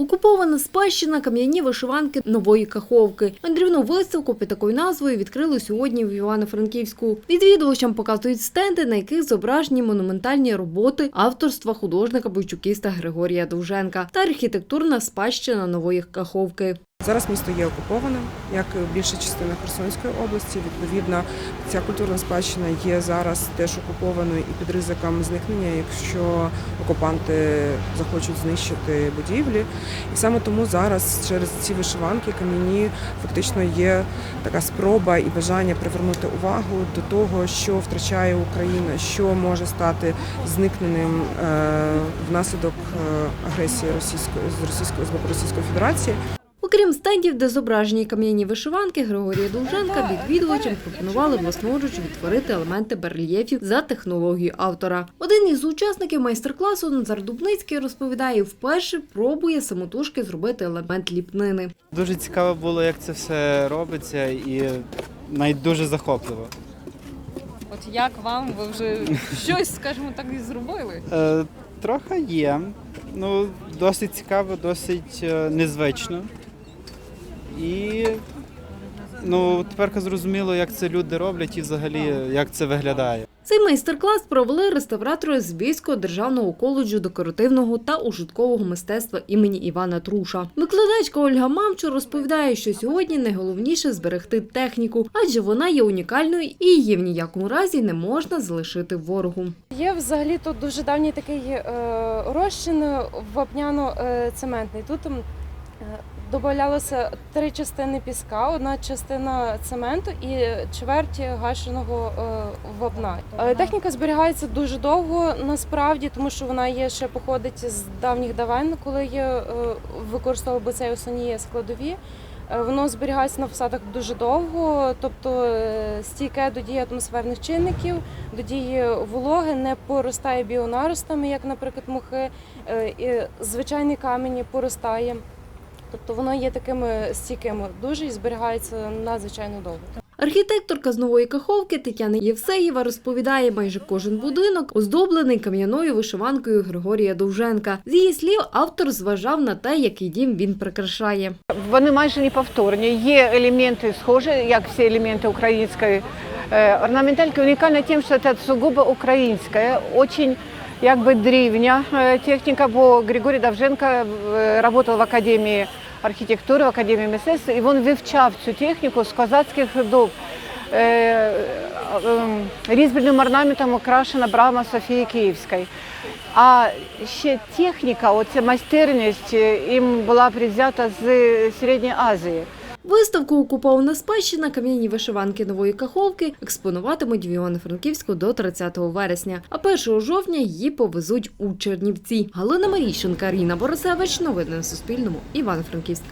Окупована спадщина кам'яні вишиванки нової каховки. Мандрівну виставку під такою назвою відкрили сьогодні в Івано-Франківську. Відвідувачам показують стенди, на яких зображені монументальні роботи авторства художника бойчукіста Григорія Довженка та архітектурна спадщина нової каховки. Зараз місто є окупованим, як більша частина Херсонської області. Відповідно, ця культурна спадщина є зараз теж окупованою і під ризиком зникнення, якщо окупанти захочуть знищити будівлі. І саме тому зараз через ці вишиванки кам'яні фактично є така спроба і бажання привернути увагу до того, що втрачає Україна, що може стати зникненим е, внаслідок е, агресії російської з російської з Російської Федерації. Стендів, де зображені кам'яні вишиванки Григорія Довженка, відвідувачам пропонували власноруч відтворити елементи барельєфів за технологією автора. Один із учасників майстер-класу Назар Дубницький розповідає, вперше пробує самотужки зробити елемент ліпнини. Дуже цікаво було, як це все робиться, і навіть дуже захопливо. От як вам ви вже щось, скажімо так, і зробили? Е, трохи є. Ну, досить цікаво, досить е, незвично. І ну, тепер зрозуміло, як це люди роблять і взагалі як це виглядає. Цей майстер-клас провели реставратори з Львівського державного коледжу декоративного та ужиткового мистецтва імені Івана Труша. Викладачка Ольга Мамчур розповідає, що сьогодні найголовніше зберегти техніку, адже вона є унікальною і її в ніякому разі не можна залишити ворогу. Є взагалі тут дуже давній такий е, розчин вапняно-цементний. Тут е, додавалося три частини піска, одна частина цементу і чверть гашеного е, вапна. Е, Техніка зберігається дуже довго насправді, тому що вона є ще походить з давніх давен, коли е, використовував бацеусоні складові. Е, Воно зберігається на фасадах дуже довго, тобто стійке до дії атмосферних чинників, до дії вологи, не поростає біонаростами, як, наприклад, мухи, і звичайний камінь поростає. Тобто воно є такими стійкими дуже і зберігається надзвичайно довго. Архітекторка з нової каховки Тетяна Євсеєва розповідає, майже кожен будинок оздоблений кам'яною вишиванкою Григорія Довженка. З її слів, автор зважав на те, який дім він прикрашає. Вони майже неповторні. Є елементи схожі, як всі елементи української е, орнаментальки. Унікальна тим, що це сугубо українська, дуже якби древня е, техніка, бо Григорій Давженко е, працював в академії архітектури, в академії мистецтв, і він вивчав цю техніку з козацьких доб. Е, е, Різьбленим орнаментом окрашена брама Софії Київської. А ще техніка, оця майстерність е, їм була привзята з Середньої Азії. Виставку «Окупована спадщина» кам'яні вишиванки нової каховки експонуватимуть в Івано-Франківську до 30 вересня, а 1 жовтня її повезуть у Чернівці. Галина Маріщенка, Ріна Борисевич. Новини на Суспільному. Івано-Франківськ.